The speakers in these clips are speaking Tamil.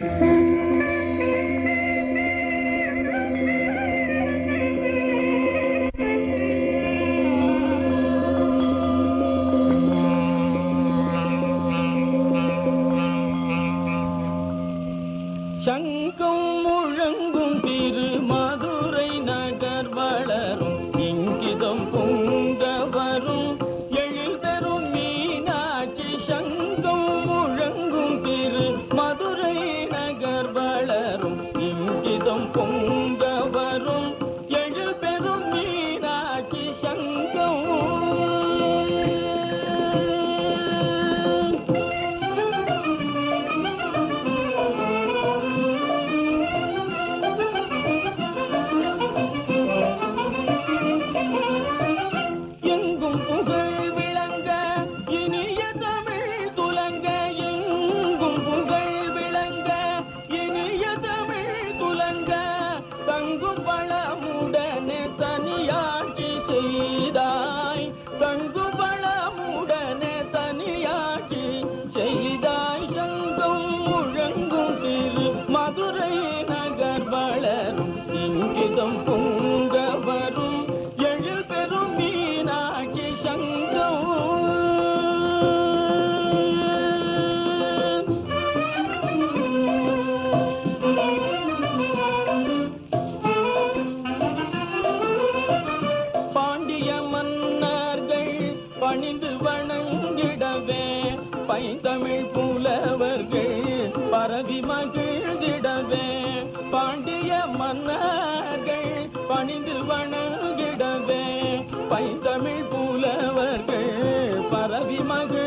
Mm-hmm. தமிழ் புலவர்கள் பரவி மகிழ்ந்திடவே. பாண்டிய மன்னர்கள் பணிந்து வணங்கிடவே. பைந்தமிழ் புலவர்கள் பரவி மகிழ்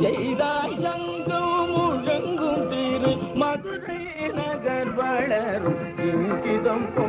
செய்தாய் சங்கும் முழங்கும் திரு மதுரை நகர் வளரும் இங்கிதம் போ